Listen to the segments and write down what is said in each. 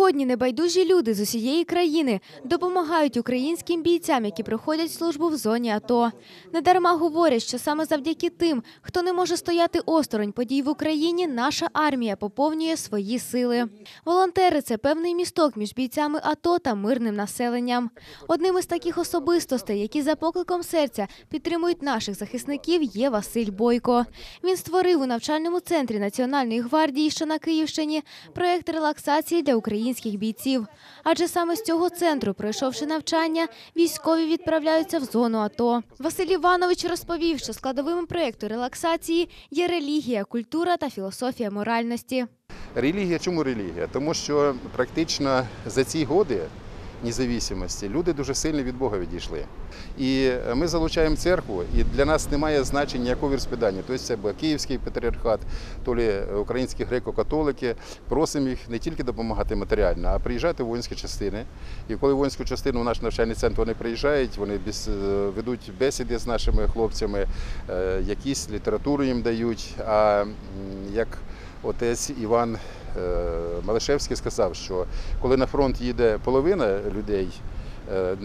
Сьогодні небайдужі люди з усієї країни допомагають українським бійцям, які проходять службу в зоні АТО. Недарма говорять, що саме завдяки тим, хто не може стояти осторонь подій в Україні, наша армія поповнює свої сили. Волонтери це певний місток між бійцями АТО та мирним населенням. Одним із таких особистостей, які за покликом серця підтримують наших захисників, є Василь Бойко. Він створив у навчальному центрі Національної гвардії, що на Київщині, проєкт релаксації для українських бійців. Адже саме з цього центру, пройшовши навчання, військові відправляються в зону АТО. Василь Іванович розповів, що складовими проєкту релаксації є релігія, культура та філософія моральності. Релігія чому релігія? Тому що практично за ці годи незалежності люди дуже сильно від Бога відійшли. І ми залучаємо церкву, і для нас немає значення ніякого вірспідання. Тобто це Київський патріархат, то лі українські греко-католики. Просимо їх не тільки допомагати матеріально, а приїжджати в воїнські частини. І коли в воїнську частину в наш навчальний центр вони приїжджають, вони без- ведуть бесіди з нашими хлопцями, е, якісь літературу їм дають. А як отець Іван е, Малишевський сказав, що коли на фронт їде половина людей е,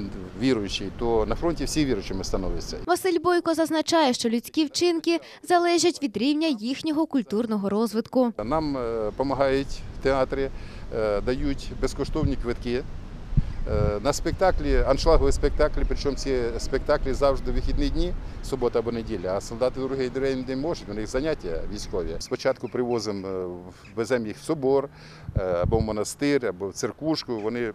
віруючих, то на фронті всі віруючими становляться. Василь Бойко зазначає, що людські вчинки залежать від рівня їхнього культурного розвитку. Нам допомагають театри, е, дають безкоштовні квитки. Е, На спектаклі, аншлагові спектаклі, причому ці спектаклі завжди вихідні дні, субота або неділя, а солдати другий день не можуть, у них заняття військові. Спочатку привозимо, е, веземо їх в собор, е, або в монастир, або в церквушку. Вони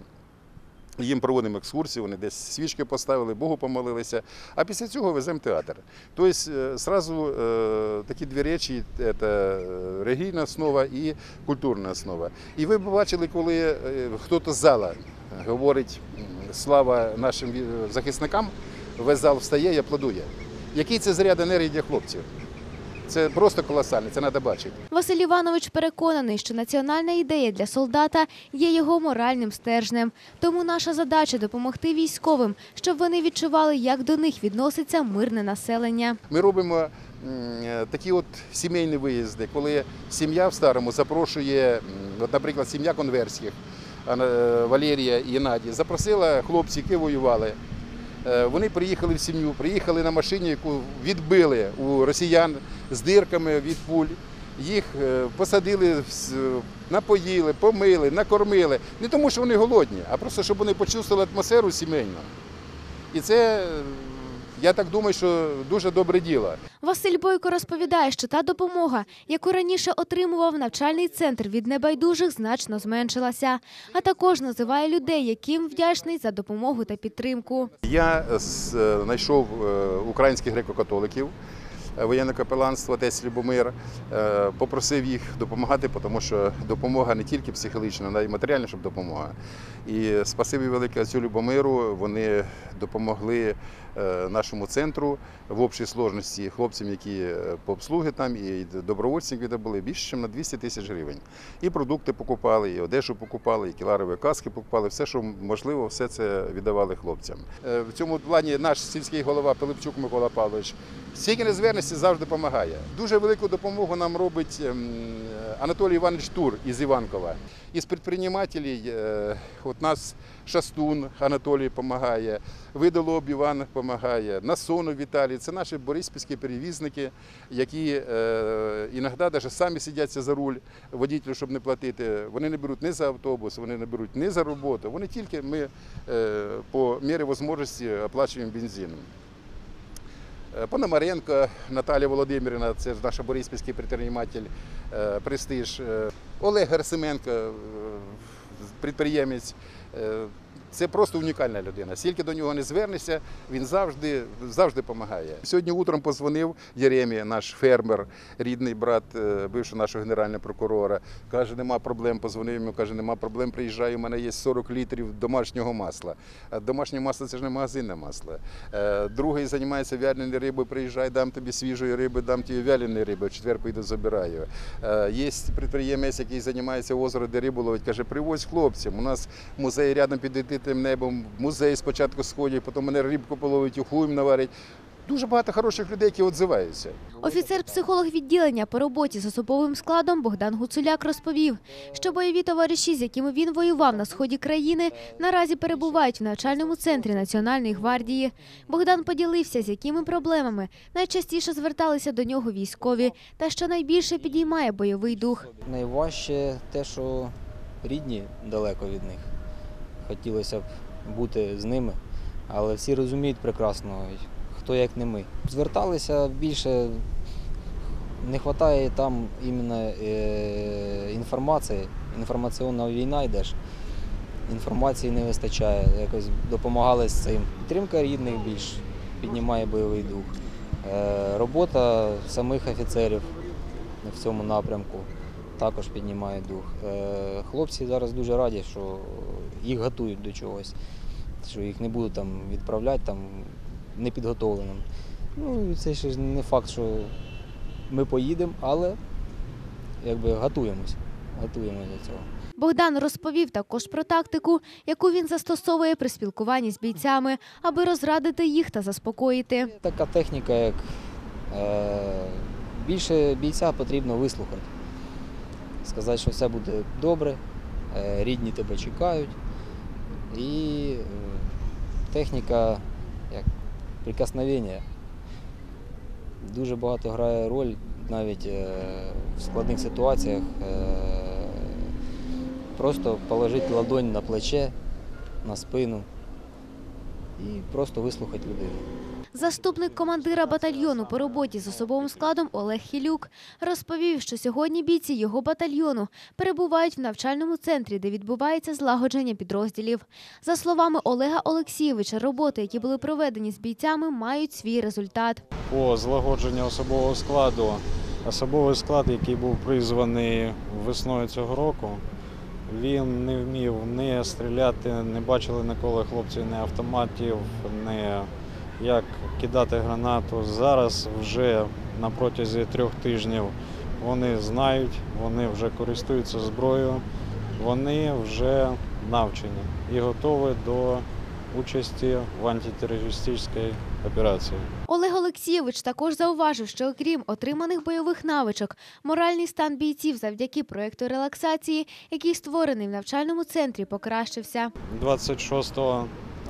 їм проводимо екскурсії, вони десь свічки поставили, Богу помолилися, а після цього веземо театр. Тобто, сразу е, такі дві речі це релігійна основа і культурна основа. І ви б бачили, коли хтось з зала говорить слава нашим захисникам, весь зал встає і аплодує. Який це заряд енергії для хлопців? Це просто колосальне, це треба бачити. Василь Іванович переконаний, що національна ідея для солдата є його моральним стержнем. Тому наша задача допомогти військовим, щоб вони відчували, як до них відноситься мирне населення. Ми робимо е, такі от сімейні виїзди, коли сім'я в старому запрошує, от, наприклад, сім'я е, Валерія і Наді, запросила хлопців, які воювали. Е, Вони приїхали в сім'ю, приїхали на машині, яку відбили у росіян з дирками від пуль. Їх е, посадили, напоїли, помили, накормили. Не тому, що вони голодні, а просто щоб вони почувствували атмосферу сімейну. І це, я так думаю, що дуже добре діло. Василь Бойко розповідає, що та допомога, яку раніше отримував навчальний центр від небайдужих, значно зменшилася. А також називає людей, яким вдячний за допомогу та підтримку. Я е, знайшов е, українських греко-католиків, воєнне капеланство, отець Любомир, е, попросив їх допомагати, тому що допомога не тільки психологічна, але й матеріальна, щоб допомога. І спасибі велике отцю Любомиру, вони допомогли е, нашому центру в общій сложності хлопцям, які е, по обслуги там, і добровольцям, які були більше, ніж на 200 тисяч гривень. І продукти покупали, і одежу покупали, і кіларові каски покупали. Все, що можливо, все це віддавали хлопцям. Е, В цьому плані наш сільський голова Пилипчук Микола Павлович стільки незверності завжди допомагає. Дуже велику допомогу нам робить ем, Анатолій Іванович Тур із Іванкова. Із підприємателів е, от нас Шастун Анатолій допомагає, Видолоб Іван допомагає, Насонов Віталій. Це наші бориспільські перевізники, які е, іноді навіть самі сидяться за руль водітелю, щоб не платити. Вони не беруть ні за автобус, вони не беруть ні за роботу. Вони тільки ми е, по мірі можливості оплачуємо бензином. Е, Пономаренко Наталія Володимирівна, це ж наша бориспільський предприниматель, е, престиж. Е, Олег Герсименко, підприємець. Е, Це просто унікальна людина. Скільки до нього не звернешся, він завжди завжди допомагає. Сьогодні утром позвонив Єремія, наш фермер, рідний брат е, бившого нашого генерального прокурора. Каже, нема проблем. Позвонив йому, каже, нема проблем. Приїжджаю, у мене є 40 літрів домашнього масла. Домашнє масло це ж не магазинне масло. Е, Другий займається вяленою рибою, приїжджай, дам тобі свіжої риби, дам тобі вяленої риби, в четвер поїду забираю. Е, Є підприємець, який займається озеро, де рибу ловить, каже, привозь хлопцям. У нас музей рядом під відкритим небом, в музей спочатку сходять, потім мене рибку половить, уху їм наварять. дуже багато хороших людей, які відзиваються. Офіцер-психолог відділення по роботі з особовим складом Богдан Гуцуляк розповів, що бойові товариші, з якими він воював на сході країни, наразі перебувають в навчальному центрі Національної гвардії. Богдан поділився, з якими проблемами найчастіше зверталися до нього військові, та що найбільше підіймає бойовий дух. Найважче те, що рідні далеко від них. Хотілося б бути з ними, але всі розуміють прекрасно, хто як не ми. Зверталися більше, не вистачає там іменно е, інформації. Інформаційна війна йдеш. Інформації не вистачає, якось допомагали з цим. Підтримка рідних більш піднімає бойовий дух. Е, робота самих офіцерів в цьому напрямку також піднімає дух. Е, Хлопці зараз дуже раді, що їх готують до чогось, що їх не будуть там відправляти там, непідготовленим. Ну, це ще не факт, що ми поїдемо, але якби готуємось. Готуємось до цього. Богдан розповів також про тактику, яку він застосовує при спілкуванні з бійцями, аби розрадити їх та заспокоїти. Така техніка, як е, більше бійця потрібно вислухати. Сказати, що все буде добре, е, рідні тебе чекають. І е, техніка як прикосновення дуже багато грає роль навіть е, в складних ситуаціях. Е, просто положити ладонь на плече, на спину і просто вислухати людину. Заступник командира батальйону по роботі з особовим складом Олег Хілюк розповів, що сьогодні бійці його батальйону перебувають в навчальному центрі, де відбувається злагодження підрозділів. За словами Олега Олексійовича, роботи, які були проведені з бійцями, мають свій результат. по злагодженню особового складу. Особовий склад, який був призваний весною цього року, він не вмів не стріляти, не бачили ніколи хлопці ні автоматів, ні як кидати гранату. Зараз вже на протязі трьох тижнів вони знають, вони вже користуються зброєю, вони вже навчені і готові до участі в антитерористичній операції. Олег Олексійович також зауважив, що окрім отриманих бойових навичок, моральний стан бійців завдяки проєкту релаксації, який створений в навчальному центрі, покращився. 26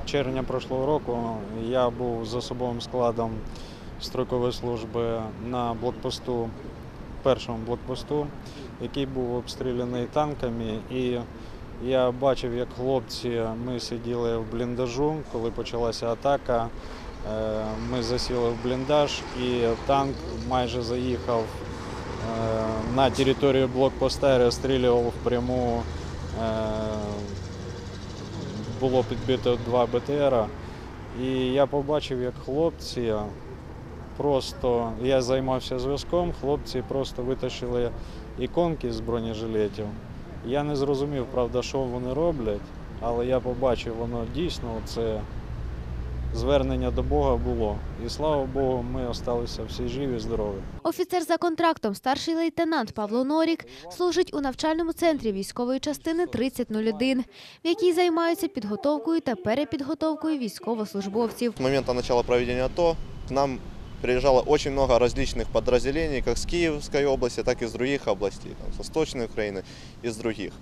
червня прошлого року я був з особовим складом строкової служби на блокпосту, першому блокпосту, який був обстріляний танками. І я бачив, як хлопці, ми сиділи в бліндажу, коли почалася атака. Е, Ми засіли в бліндаж і танк майже заїхав е, на територію блокпоста і розстрілював впряму. е, Було підбито два БТРа. І я побачив, як хлопці просто, я займався зв'язком, хлопці просто витащили іконки з бронежилетів. Я не зрозумів, правда, що вони роблять, але я побачив, воно дійсно це звернення до Бога було. І слава Богу, ми залишилися всі живі, здорові. Офіцер за контрактом, старший лейтенант Павло Норік, служить у навчальному центрі військової частини 3001, в якій займаються підготовкою та перепідготовкою військовослужбовців. С момента начала проведения АТО нам приезжало очень много различных подразделений, как с Киевской области, так и с других областей, там, с Восточной Украины и с других.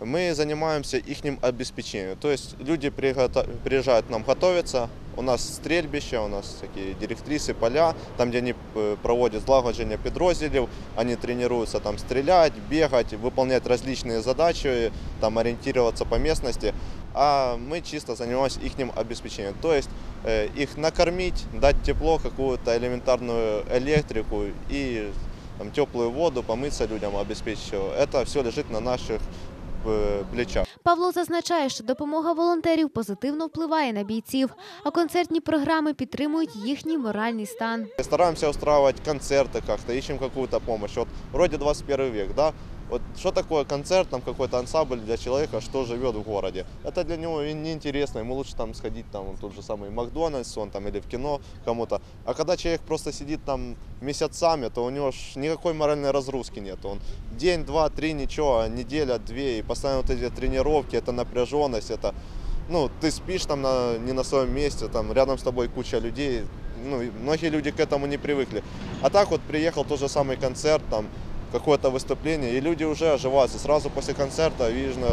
Мы занимаемся их обеспечением. То есть люди пригото- приезжают к нам готовиться, у нас стрельбища, у нас такие директрисы, поля, там, где они э, проводят злагодження підрозділів, они тренируются там стрелять, бегать, выполнять различные задачи, там ориентироваться по местности, а мы чисто занимаемся их обеспечением. То есть э, их накормить, дать тепло, какую-то элементарную электрику и там, теплую воду, помыться людям, обеспечить всё. Это все лежит на наших э, плечах. Павло зазначає, що допомога волонтерів позитивно впливає на бійців, а концертні програми підтримують їхній моральний стан. Стараемся устраивать концерты как-то, ищем какую-то помощь. Вот вроде 21 век, да? Вот что такое концерт, там какой-то ансамбль для человека, что живет в городе? Это для него неинтересно, ему лучше там сходить там тот же самый Макдональдс, он там или в кино кому-то. А когда человек просто сидит там месяцами, то у него ж никакой моральной разгрузки нет. Он день, два, три, ничего, а неделя, две, и постоянно вот эти тренировки, это напряженность, это, ну, ты спишь там на, не на своем месте, там рядом с тобой куча людей, ну, многие люди к этому не привыкли. А так вот приехал тот же самый концерт, там какое-то выступление, и люди уже оживаются. Сразу после концерта видно,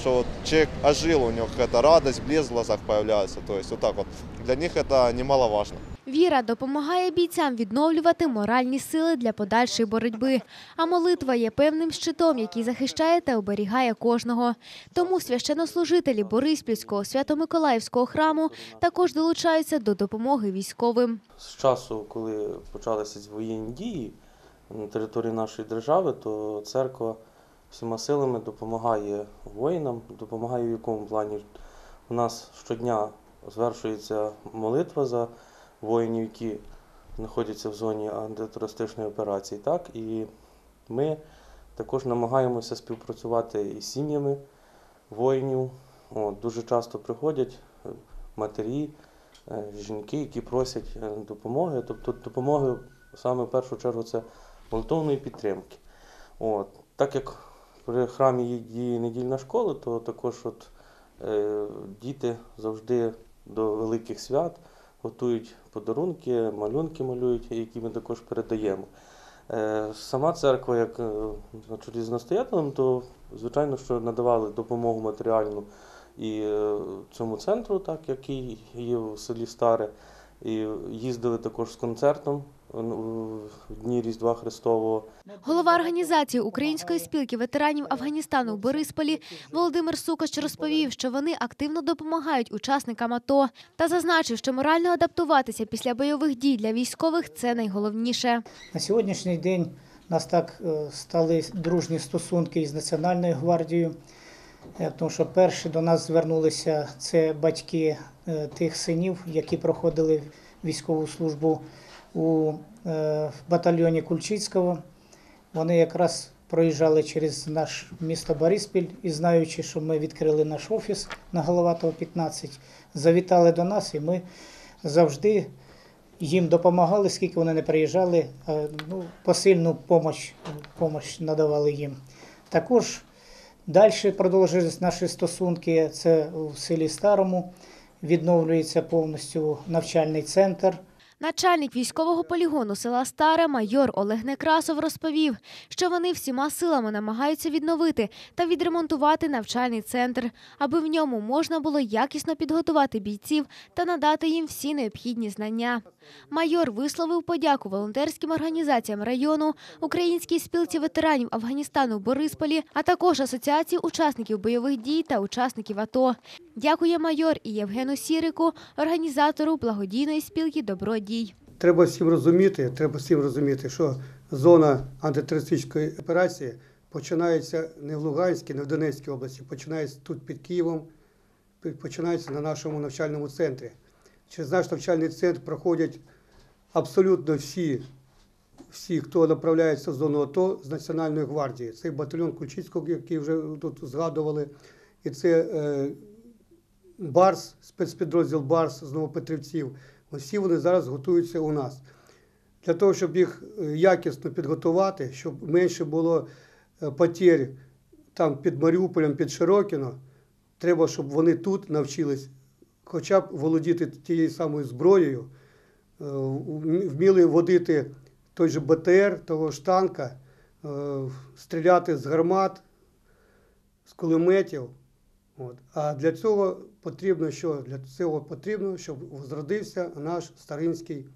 что вот человек ожил, у него какая-то радость, блеск в глазах появляется. То есть вот так вот. Для них это немаловажно. Віра допомагає бійцям відновлювати моральні сили для подальшої боротьби. А молитва є певним щитом, який захищає та оберігає кожного. Тому священнослужителі Бориспільського свято-миколаївського храму також долучаються до допомоги військовим. з часу, коли почалися воєнні дії на території нашої держави, то церква всіма силами допомагає воїнам, допомагає в якому плані. У нас щодня звершується молитва за воїнів, які знаходяться в зоні антитерористичної операції. Так? І ми також намагаємося співпрацювати із сім'ями воїнів. От, дуже часто приходять е, матері, е, жінки, які просять е, допомоги. Тобто допомоги саме в першу чергу це молитовної підтримки. От. Так як при храмі є недільна школа, то також от, е, діти завжди до великих свят готують подарунки, малюнки малюють, які ми також передаємо. Е, Сама церква, як е, на чолі з настоятелем, то звичайно, що надавали допомогу матеріальну і е, цьому центру, так, який є в селі Старе, і їздили також з концертом в дні Різдва Христового. Голова організації Української спілки ветеранів Афганістану в Борисполі Володимир Сукач розповів, що вони активно допомагають учасникам АТО та зазначив, що морально адаптуватися після бойових дій для військових це найголовніше. На сьогоднішній день у нас так е, стали дружні стосунки із Національною гвардією, тому що перші до нас звернулися це батьки е, тих синів, які проходили військову службу у е, батальйоні Кульчицького. Вони якраз проїжджали через наш місто Бориспіль і знаючи, що ми відкрили наш офіс на Головатого 15, завітали до нас і ми завжди їм допомагали, скільки вони не приїжджали, е, ну, посильну допомогу надавали їм. Також далі продовжились наші стосунки. Це в селі Старому відновлюється повністю навчальний центр. Начальник військового полігону села Старе майор Олег Некрасов розповів, що вони всіма силами намагаються відновити та відремонтувати навчальний центр, аби в ньому можна було якісно підготувати бійців та надати їм всі необхідні знання. Майор висловив подяку волонтерським організаціям району, Українській спілці ветеранів Афганістану Борисполі, а також Асоціації учасників бойових дій та учасників АТО. Дякує майор і Євгену Сірику, організатору благодійної спілки Добро дій. Треба всім розуміти, треба всім розуміти, що зона антитерористичної операції починається не в Луганській, не в Донецькій області, починається тут під Києвом, починається на нашому навчальному центрі. Через наш навчальний центр проходять абсолютно всі, всі, хто направляється в зону АТО з Національної гвардії. Це батальйон Кульчицького, який вже тут згадували, і це е, Барс, спецпідрозділ Барс з Новопетрівців. Всі вони зараз готуються у нас. Для того, щоб їх е, якісно підготувати, щоб менше було е, потерь там під Маріуполем, під Широкіно, треба, щоб вони тут навчились хоча б володіти тією самою зброєю, е, вміли водити той же БТР, того ж танка, стріляти з гармат, з кулеметів. От. А для цього потрібно що? Для цього потрібно, щоб зродився наш старинський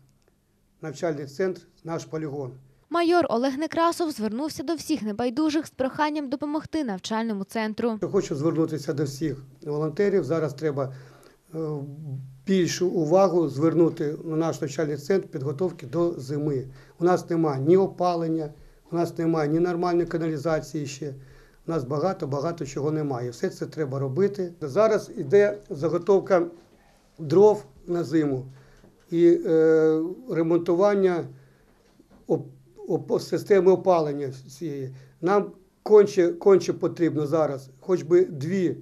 навчальний центр, наш полігон. Майор Олег Некрасов звернувся до всіх небайдужих з проханням допомогти навчальному центру. Я хочу звернутися до всіх волонтерів. Зараз треба е, більшу увагу звернути на наш навчальний центр підготовки до зими. У нас немає ні опалення, у нас немає ні нормальної каналізації ще. У нас багато-багато чого немає. Все це треба робити. Зараз йде заготовка дров на зиму і е, ремонтування оп- оп- системи опалення цієї. Нам конче, конче потрібно зараз, хоч би дві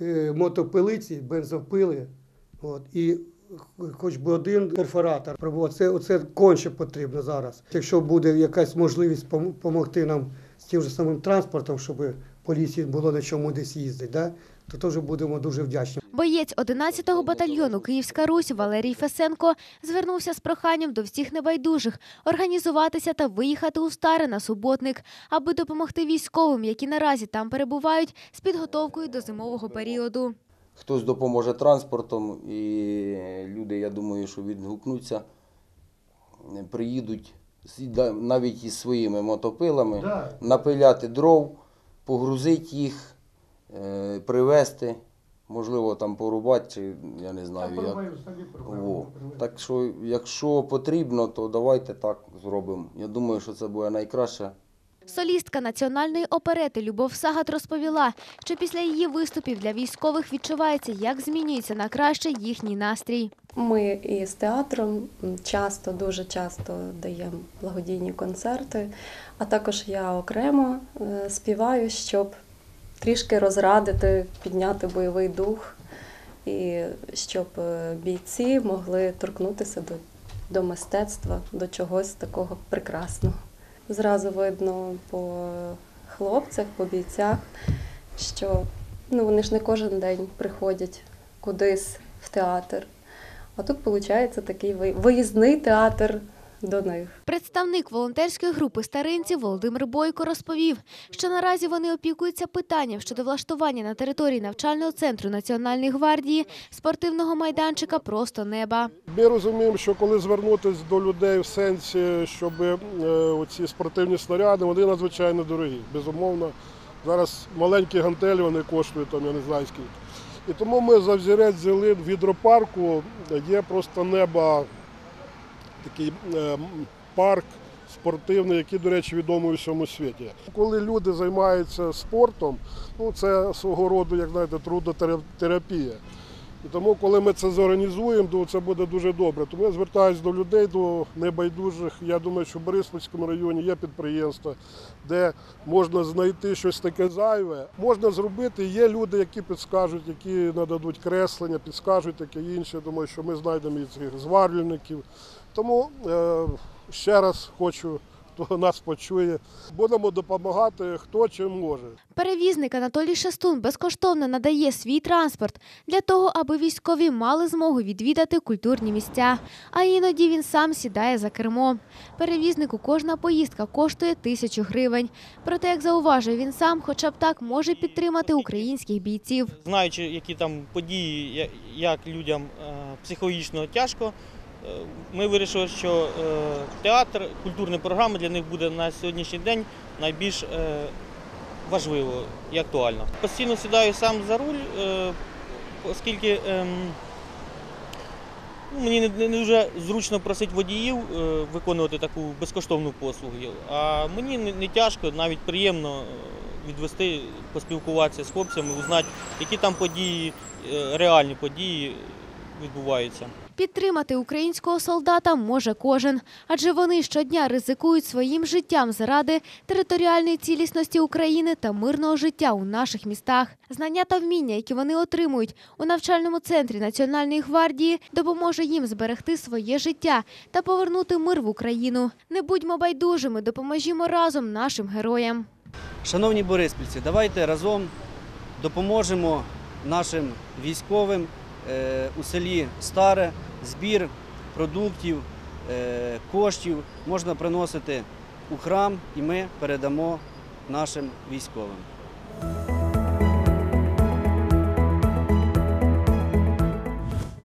е, мотопилиці, бензопили, от, і хоч би один перфоратор. Оце, оце конче потрібно зараз. Якщо буде якась можливість допомогти нам з тим же самим транспортом, щоб по лісі було на чому десь їздити, да? то теж будемо дуже вдячні. Боєць 11-го батальйону Київська Русь Валерій Фесенко звернувся з проханням до всіх небайдужих організуватися та виїхати у старе на суботник, аби допомогти військовим, які наразі там перебувають, з підготовкою до зимового періоду. Хтось допоможе транспортом, і люди, я думаю, що відгукнуться, приїдуть навіть із своїми мотопилами, напиляти дров, погрузити їх, е, привезти, можливо, там порубати, чи я не знаю. Як. Во. Так що, якщо потрібно, то давайте так зробимо. Я думаю, що це буде найкраще. Солістка національної оперети Любов Сагат розповіла, що після її виступів для військових відчувається, як змінюється на краще їхній настрій. Ми із театром часто, дуже часто даємо благодійні концерти, а також я окремо е, співаю, щоб трішки розрадити, підняти бойовий дух і щоб е, бійці могли торкнутися до, до мистецтва, до чогось такого прекрасного. Зразу видно по хлопцях, по бійцях, що ну, вони ж не кожен день приходять кудись в театр. А тут виходить такий ви- виїзний театр до них. Представник волонтерської групи старинців Володимир Бойко розповів, що наразі вони опікуються питанням щодо влаштування на території навчального центру Національної гвардії спортивного майданчика просто неба. Ми розуміємо, що коли звернутися до людей в сенсі, щоб е, оці спортивні снаряди, вони надзвичайно дорогі. Безумовно, зараз маленькі гантелі вони коштують там, я не знаю скільки. І тому ми за взірець взяли в гідропарку, є просто неба такий е, парк спортивний, який, до речі, відомий у всьому світі. Коли люди займаються спортом, ну це свого роду, як знаєте, трудотерапія. І тому, коли ми це зорганізуємо, то це буде дуже добре. Тому я звертаюся до людей, до небайдужих. Я думаю, що в Бориспільському районі є підприємства, де можна знайти щось таке зайве. Можна зробити. Є люди, які підскажуть, які нададуть креслення, підскажуть таке інше. Думаю, що ми знайдемо і цих зварювальників. Тому е, ще раз хочу, хто нас почує, будемо допомагати, хто чим може. Перевізник Анатолій Шестун безкоштовно надає свій транспорт для того, аби військові мали змогу відвідати культурні місця. А іноді він сам сідає за кермо. Перевізнику кожна поїздка коштує тисячу гривень. Проте, як зауважує він сам, хоча б так може підтримати українських бійців. знаючи, які там події, як людям е, психологічно тяжко, ми вирішили, що е, театр, культурні програми для них буде на сьогоднішній день найбільш е, важливо і актуально. Постійно сідаю сам за руль, е, оскільки ем, ну, мені не- дуже зручно просити водіїв виконувати таку безкоштовну послугу. А мені не, тяжко, навіть приємно відвести, поспілкуватися з хлопцями, узнати, які там події, реальні події відбуваються. Підтримати українського солдата може кожен, адже вони щодня ризикують своїм життям заради територіальної цілісності України та мирного життя у наших містах. Знання та вміння, які вони отримують у навчальному центрі Національної гвардії, допоможе їм зберегти своє життя та повернути мир в Україну. Не будьмо байдужими, допоможімо разом нашим героям. Шановні бориспільці, давайте разом допоможемо нашим військовим у селі Старе. Збір продуктів, е, коштів можна приносити у храм, і ми передамо нашим військовим.